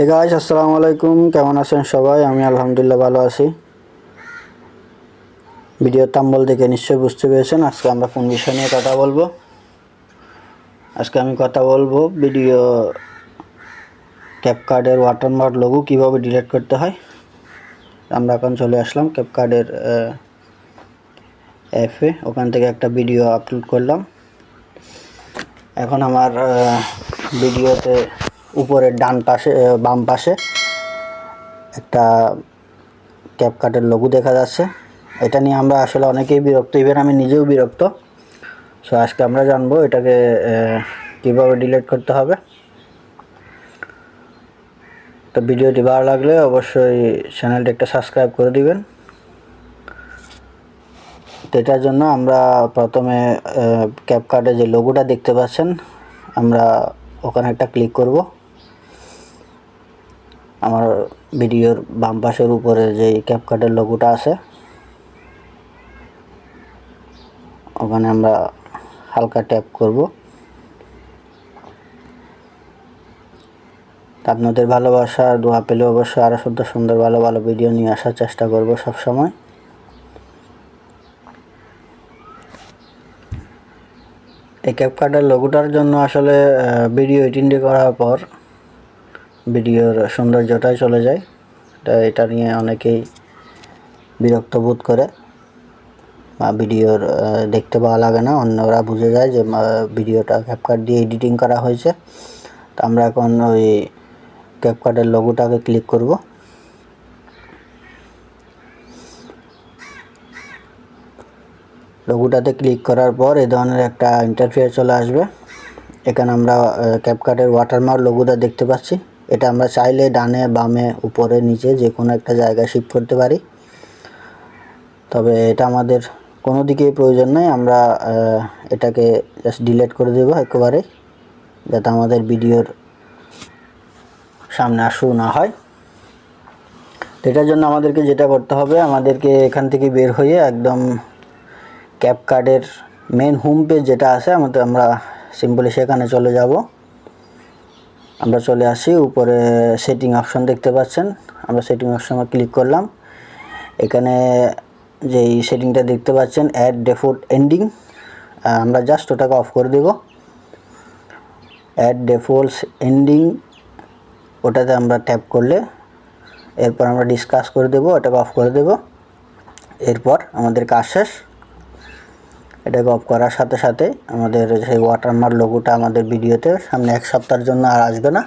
Hey guys আসসালামু আলাইকুম কেমন আছেন সবাই? আমি আলহামদুলিল্লাহ ভালো আছি। ভিডিও তাম্বল দেখে নিশ্চয়ই বুঝতে পেরেছেন। আজকে আমরা কোন বিষয় নিয়ে কথা বলব? আজকে আমি কথা বলব ভিডিও ক্যাপকার্ডের ওয়াটারমার্ক লোগো কীভাবে ডিলিট করতে হয়। আমরা এখন চলে আসলাম ক্যাপকার্ডের অ্যাপে ওখান থেকে একটা ভিডিও আপলোড করলাম। এখন আমার ভিডিওতে উপরের ডান পাশে বাম পাশে একটা ক্যাপকাটের লঘু দেখা যাচ্ছে। এটা নিয়ে আমরা আসলে অনেকেই বিরক্ত ইভেন আমি নিজেও বিরক্ত। সো আজকে আমরা জানব এটাকে কীভাবে ডিলিট করতে হবে। তো ভিডিওটি ভালো লাগলে অবশ্যই চ্যানেলটি একটা সাবস্ক্রাইব করে দিবেন। তো এটার জন্য আমরা প্রথমে ক্যাপকার্ডে যে লোগোটা দেখতে পাচ্ছেন, আমরা ওখানে একটা ক্লিক করব। আমার ভিডিওর বাম পাশের উপরে যে ক্যাপকার্ডের লোগোটা আছে, ওখানে আমরা হালকা ট্যাপ করব। আপনাদের ভালোবাসা আর দোয়া পেলে অবশ্যই আরও সুন্দর সুন্দর ভালো ভালো ভিডিও নিয়ে আসার চেষ্টা করব সব সময় এই ক্যাপকার্ডের লোগোটার জন্য আসলে ভিডিও এডিটিং করার পর ভিডিওর সৌন্দর্যটাই চলে যায়। এটা এটা নিয়ে অনেকেই বিরক্ত বোধ করে। বা ভিডিওর দেখতে ভালো লাগে না, অন্যরা বুঝে যায় যে ভিডিওটা ক্যাপকার্ড দিয়ে এডিটিং করা হয়েছে। তো আমরা এখন ওই ক্যাপকার্ডের লোগোটাকে ক্লিক করব। লোগোটাতে ক্লিক করার পর এ ধরনের একটা ইন্টারফেস চলে আসবে। এখানে আমরা ক্যাপকার্টের ওয়াটারমার্ক লোগোটা দেখতে পাচ্ছি। এটা আমরা চাইলে ডানে, বামে, উপরে, নিচে যে কোনো একটা জায়গায় শিফট করতে পারি। তবে এটা আমাদের কোনো দিকেই প্রয়োজন নেই। আমরা এটাকে জাস্ট ডিলিট করে দেবো একেবারে, যাতে আমাদের ভিডিওর সামনে আসু না হয়। এটার জন্য আমাদেরকে যেটা করতে হবে, আমাদেরকে এখান থেকে বের হয়ে একদম ক্যাপকার্ডের মেন হোম পেজ যেটা আছে, আমাদের আমরা সিম্পলি সেখানে চলে যাব। আমরা চলে আসি, উপরে সেটিং অপশন দেখতে পাচ্ছেন। আমরা সেটিং অপশনে ক্লিক করলাম। এখানে যে এই সেটিংটা দেখতে পাচ্ছেন অ্যাড ডেফোর্ট এন্ডিং আমরা জাস্ট ওটাকে অফ করে দেব। অ্যাড ডেফোল্টস এন্ডিং ওটাতে আমরা ট্যাপ করলে এরপর আমরা ডিসকাস করে দেব, ওটাকে অফ করে দেব। এরপর আমাদের কাজ শেষ। এটাকে অফ করার সাথে সাথে আমাদের সেই ওয়াটারমার্ক লোগোটা আমাদের ভিডিওতে সামনে এক সপ্তাহের জন্য আর আসবে না।